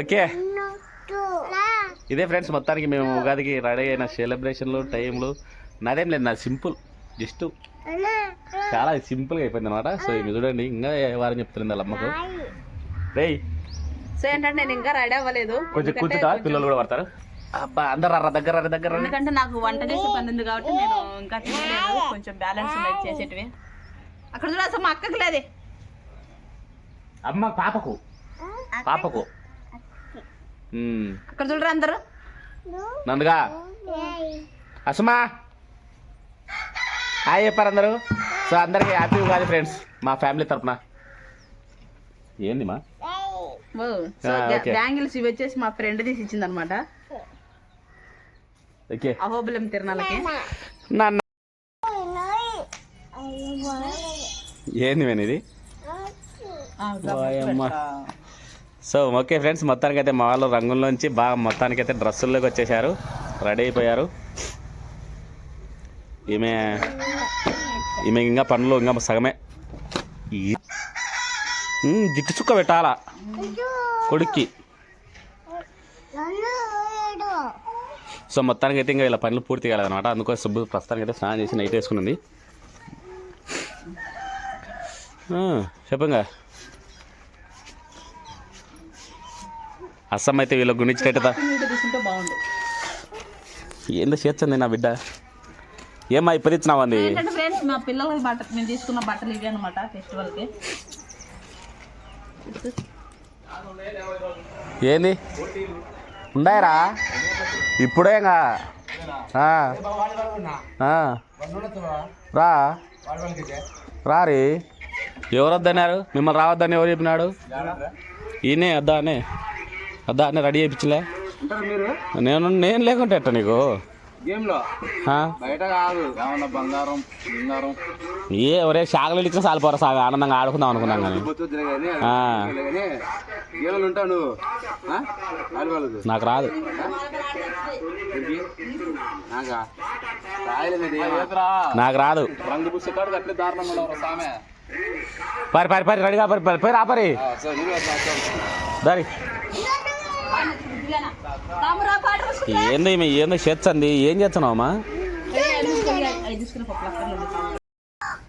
Okay. ఇదే friends మొత్తానికి మేము ఉగాదికి రెడీ అయిన సెలబ్రేషన్లు టైంలు నాదేం లేదు నాది సింపుల్. జస్ట్ చాలా సింపుల్గా అయిపోయింది అనమాట సో ఇది చూడండి ఇంకా వారం చెప్తుంది వాళ్ళ అమ్మకు. రేయ్. సో ఏంటంటే నేను ఇంకా రెడీ అవ్వలేదు. కొంచెం కూర్చుంటా కొంచెం- పిల్లలు కూడా పడతారు? అబ్బా అందరు రా దగ్గర రా, దగ్గర రా. ఎందుకంటే నాకు వంట చేసే పని ఉంది కాబట్టి నేను ఇంకా తినలేదు. కొంచెం బ్యాలెన్స్ ఉన్నాయి చేసేటివి. అక్కడ చూడ అసలు మా అక్కకి లేదే. అమ్మ పాపకు. పాపకు? ఉమ్. అక్కడ చూడరా అందరూ? నందుగా? అసుమా? హాయ్ చెప్పారు అందరూ? సో అందరికి హ్యాపీ ఉగాది ఫ్రెండ్స్ మా ఫ్యామిలీ తరపున. ఏంది మా. బ్యాంగిల్స్ ఇవి వచ్చేసి మా ఫ్రెండ్ తీసి ఇచ్చింది అనమాట ఓకే. అహోబిలం తిరణాలకి. నాన్న. ఏంది మేన్ ఇది వాయమ్మ. సో ఓకే ఫ్రెండ్స్ మొత్తానికి అయితే మా వాళ్ళు రంగుల్లోంచి బాగా మొత్తానికి అయితే డ్రెస్సుల్లోకి వచ్చేసారు రెడీ అయిపోయారు. ఈమె ఈమె ఇంకా పనులు ఇంకా సగమే. జిట్టు చుక్క పెట్టాలా? కొడుక్కి. సో మొత్తానికి అయితే ఇంకా ఇలా పనులు పూర్తి కాలేదన్నమాట. అందుకోసం సుబ్బు ప్రస్తుతానికి అయితే స్నానం చేసి నైట్ వేసుకున్నది చెప్పంగా. అస్సం అయితే వీళ్ళకి గుణించినట్టుదా ఏందో చేర్చండి నా బిడ్డ. ఏమ్మా ఇప్పుడు ఏంటంటే ఫ్రెండ్స్ మా పిల్లలకి బట్ట మేము తీసుకున్న బట్టలు ఇవి అనమాట ఫెస్టివల్కి ఏంది? ఉండాయరా? ఇప్పుడే. రా. రారి. ఎవరు వద్దన్నారు మిమ్మల్ని రావద్దని ఎవరు చెప్పినాడు? ఈయనే వద్దా అనే. అని రెడీ చేయించలే. నేను నేను లేకుంటే ఎట్ట నీకు? గేమ్లో? ఆ? బయట కాదు ఏమన్నా బంగారం బంగారం ఏ ఒరే శాగలు ఇచ్చిన సాలిపోరా సాగ ఆనందంగా ఆడుకుందాం అనుకున్నాం కానీ. నాకు రాదు? నాకా? రాదు. పరి పరి పరి రెడీగా పరి పరి పరి రాపరి ఆ, సో మీరు అట్లా అట్లా. దారి. ఏంది ఏందో చేర్చండి ఏం చేస్తున్నావమ్మా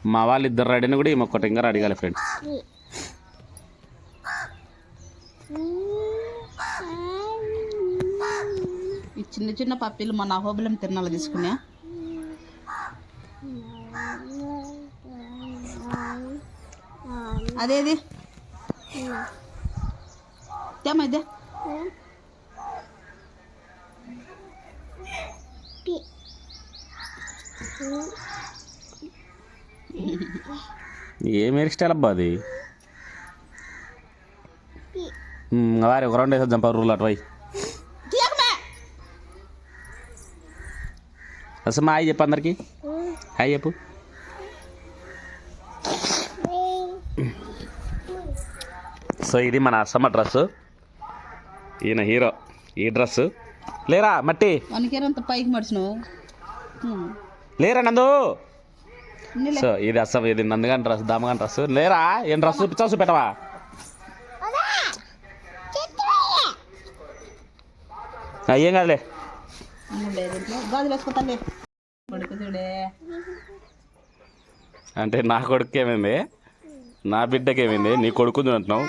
మా వాళ్ళు ఇద్దరు రెడీని కూడా ఈమె ఒక్కటి ఇంకా అడగాలి ఫ్రెండ్స్ ఈ చిన్న చిన్న పప్పీలు మన అహోబిలం తిరణాలు తీసుకున్నా అదేది? ఏమైంది ఏం హెయిర్ స్టైల్ అబ్బా అది? వారి ఒక రెండు వేసేద్దాం పది రూలు అటు పోయి. అసలు మా హాయ్ చెప్పు అందరికి. హాయ్ చెప్పు. సో ఇది మన అసమ్మ డ్రెస్ ఈయన హీరో ఈ డ్రెస్. లేరా మట్టి? మనకేనంత పైకి మడిచినావు? లేరా నందు. సో ఇది అసలు ఇది నందుగాని డ్రెస్ దామగాని డ్రెస్. లేరా? ఏం డ్రెస్ చూపించావు చూపెట్టవా? ఏం కాదులే. అంటే నా కొడుకు ఏమైంది? నా బిడ్డకి ఏమైంది నీ కొడుకు అంటున్నావు.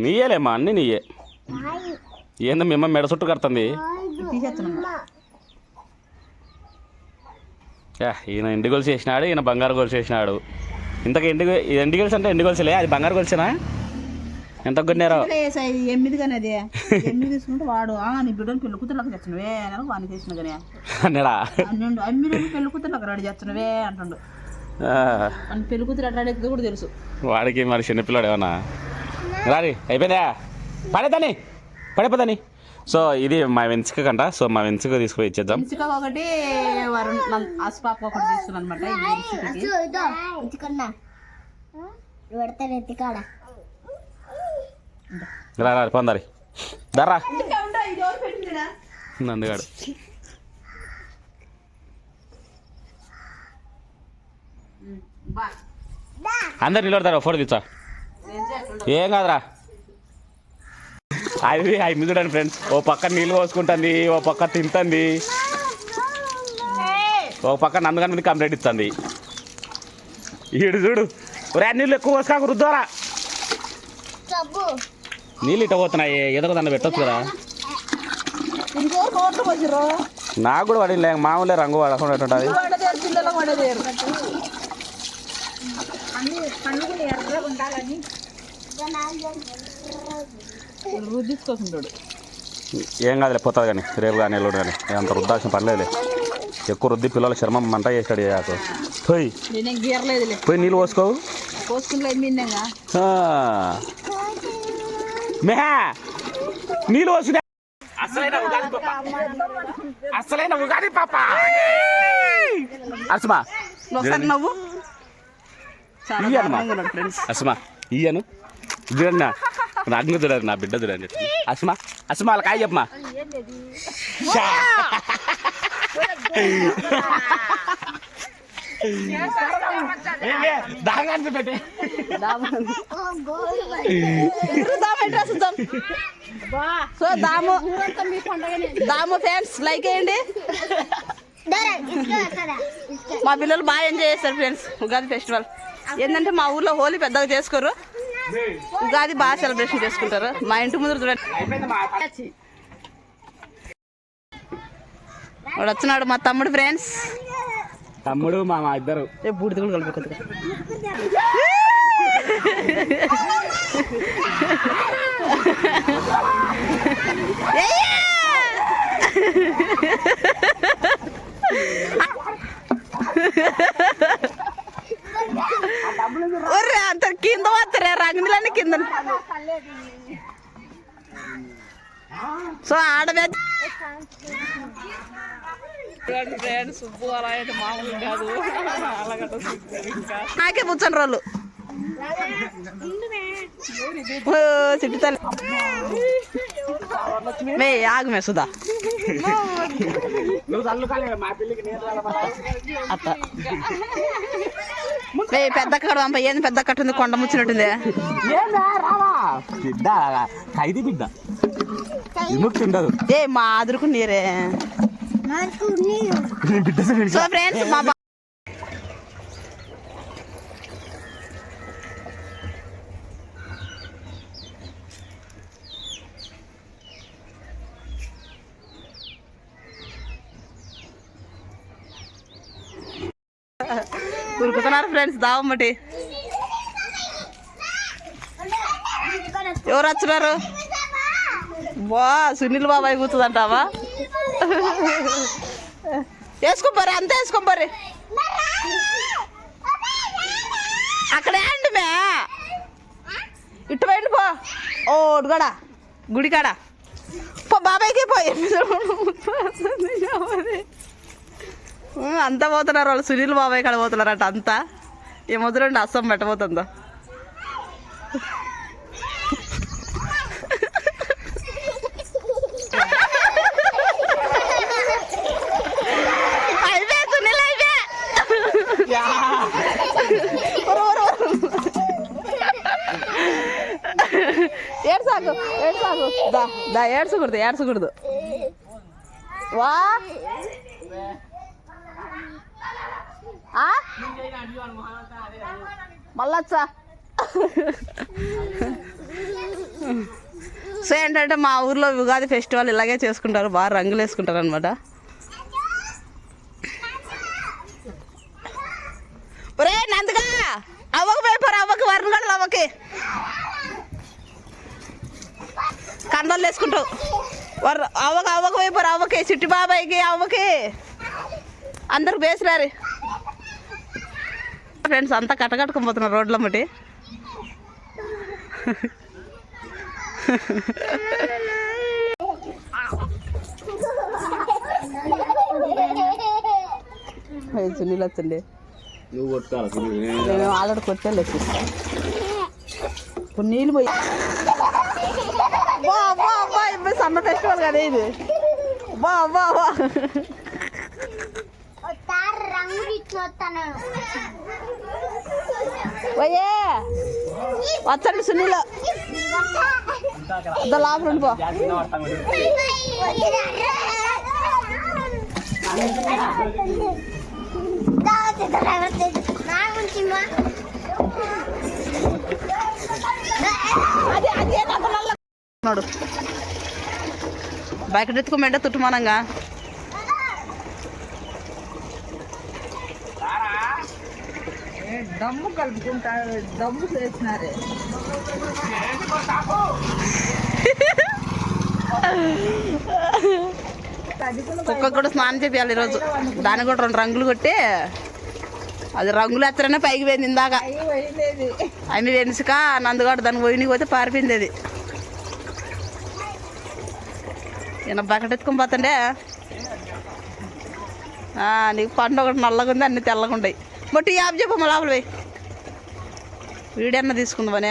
నీయేలేమ్మా అన్నీ నీయే. ఏందో మీ అమ్మ మెడ చుట్టూ కడుతుంది? ఈయన ఎండు గొలుసు చేసినాడు ఈయన బంగారు గొలుసు చేసినాడు. ఇంతకు ఎండు ఎండు గొలుసు అంటే ఎండు గొలుసులే అది బంగారు గొలుసేనా? ఎంత కొన్నారో? ఎనిమిది కానీ అది ఎనిమిది తీసుకుంటే వాడు ఆ నీ పెళ్ళి కూతుర్లకు తెచ్చినవే అని వానికి చేసిన కానీ అన్నాడా? అన్నుండు అమ్మిన పెళ్ళి కూతుర్లకు రెడీ చేస్తున్నవే అంటుండు. పెళ్ళి కూతురు అవుతుందో కూడా తెలుసు. వాడికి మరి చిన్నపిల్లాడు ఏమన్నా? రారి అయిపోయిందా? పడేదాన్ని పడిపోదాన్ని సో ఇది మా వెంచుక కంట. సో మా వెంచుక తీసుకుపోయి ఇచ్చేద్దాం. ఇసుక ఒకటి వరుణ్ నన్- అస్పాప్ ఒకటి తీసుకున్నాను అనమాట ఈ ఇసుకకి రా రా పొందారి దర్రా నందుగాడు. అందరు నిలబడతారు ఫోటో తీచ్చా. ఏం కాదురా. అది అవి చూడండి ఫ్రెండ్స్ ఓ పక్క నీళ్ళు పోసుకుంటుంది ఓ పక్క తింటుంది. ఓ పక్క నందుగాని మీద కంప్లైంట్ ఇస్తుంది. ఈడు చూడు. ఒరే నీళ్ళు ఎక్కువ పోసుకాక రుద్దోరా నీళ్ళు ఇట్ట పోతున్నాయి ఎదురు దాన్ని పెట్టొచ్చు కదా. నాకు కూడా పడి లేక మామూలే రంగు పడకుండా ఉంటుంది? ఏం కాదులే పోతుంది కానీ రేపు కానీ ఎల్లుడు కానీ. అంత రుద్దాల్సిన పర్లేదులే. ఎక్కువ రుద్ది పిల్లల చర్మం మంట చేస్తాడు యాకు పోయి. నేనేం గీరలేదులే. పోయి నీళ్ళు పోసుకోవు. మెహా! నీళ్ళు పోసుకునే అసలైన ఉగాది పాప. అసలైన ఉగాది పాప. అస్మా నవ్వు. అస్మా ఇయ్యను నా రంగు చూడండి నా బిడ్డ చూడండి అస్మా అస్మా వాళ్ళ కాయ చెప్పమా? దాగాన్ని పెట్టి. సో దాము దాము ఫ్రెండ్స్ లైక్ వేయండి మా పిల్లలు బాగా ఎంజాయ్ చేస్తారు ఫ్రెండ్స్ ఉగాది ఫెస్టివల్. ఏంటంటే మా ఊర్లో హోలీ పెద్దగా చేసుకోరు. ఉగాది బాగా సెలబ్రేషన్ చేసుకుంటారు? మా ఇంటి ముందు చూడండి. వాడు వచ్చినాడు మా తమ్ముడు ఫ్రెండ్స్ తమ్ముడు మా మా ఇద్దరు బూడిద కూడా ఒర్రే అంత కింద వస్తారే కింద సో ఆడవే. ఫ్రెండ్స్ సుబ్బు అలా అయితే మామూలు కాదు నాకే కూర్చొని రోళ్ళు మే ఆగు మే సుధా అత్త. పెద్ద కడ ఏంది పెద్ద కట్ట ఉంది? కొండ ముచ్చినట్టుంది. బిడ్డ ఖైదీ బిడ్డ. విముక్తి ఉండదు. ఏ మా ఆదురుకు నీరే. సో ఫ్రెండ్స్ మా బా- ఫ్రెండ్స్ దావమ్మటి ఎవరు వచ్చినారు? బా సునీల్ బాబాయ్ కూతుందంటావా వేసుకోపోరు అంతే వేసుకోపోరు అక్కడే అండి మే. ఇటు పోయండి పో. ఓ కూడా? గుడి కాడ? పో బాబాయ్కి పోయి అంతా పోతున్నారు వాళ్ళు సునీల్ బాబాయ్ కాడ పోతున్నారట అంతా ఏ మొదలండి అస్సం పెట్టబోతుందో అయిపోయా సునీల్ అయిపోయా ఒరు, ఒరు, ఒరు. ఏడ్సాకు ఏడ్సాకు దా దా ఏడ్చకూడదు ఏడ్చకూడదు వా మళ్ళొచ్చా సో ఏంటంటే మా ఊర్లో ఉగాది ఫెస్టివల్ ఇలాగే చేసుకుంటారు బాగా రంగులు వేసుకుంటారు అనమాట ఒరే నందుగా అవ్వకు పేపర్ అవ్వకి వరణగడలు అవ్వకి. కండలు వేసుకుంటావు. వర్ అవ్వక అవ్వక పేపర్ అవ్వకి చిట్టి బాబాయ్కి అవ్వకి. అందరికి బేసిరారు ఫ్రెండ్స్ అంతా కట్టకట్టుకుపోతున్నారు రోడ్ల నువ్వు కొట్టుకోవాలి సునీల్. నేను ఆల్రెడీ కొట్టాను ఇప్పుడు నీళ్ళు పోయి సన్న ఫెస్టివల్ కదా ఇది. బా బా బా పోయే వచ్చండి సునీలో. వస్తాను ఇదో లోపల ఉండిపో బయట ఎత్తుకోమంటే తుట్టుమానంగా దమ్ము కలుపుకుంటా దమ్ము చేసినారే. కుక్కకు కూడా స్నానం చేయాలి ఈరోజు. దానికి కూడా రెండు రంగులు కొట్టి అది రంగులు ఎత్తరనే పైకి పోయింది ఇందాక. అన్ని వెనుసుక నందుగాడు దాని పోయినకి పోతే పారిపోయింది అది. ఈయన బకెట్ ఎత్తుకొని పోతుండే. నీకు పండు ఒకటి నల్లగా ఉంది అన్ని తెల్లగా ఉంటాయి బట్ యాప్ చెప్పు మా లోపల పోయి. వీడన్నా తీసుకుందామనే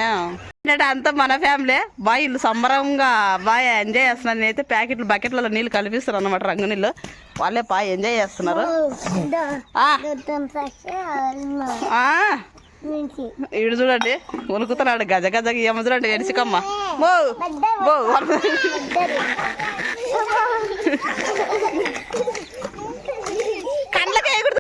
ఏంటంటే అంతా మన ఫ్యామిలీ బాగా ఇల్లు సంబరంగా బాగా ఎంజాయ్ చేస్తున్నారు నేనైతే ప్యాకెట్లు బకెట్లలో నీళ్ళు కల్పిస్తారు అనమాట రంగు నీళ్ళు. వాళ్ళే బాగా ఎంజాయ్ చేస్తున్నారు. ఈడు చూడండి ఉనుకుతున్నాడు గజ గజకి ఏమో చూడండి వెనుసుకమ్మ బో బో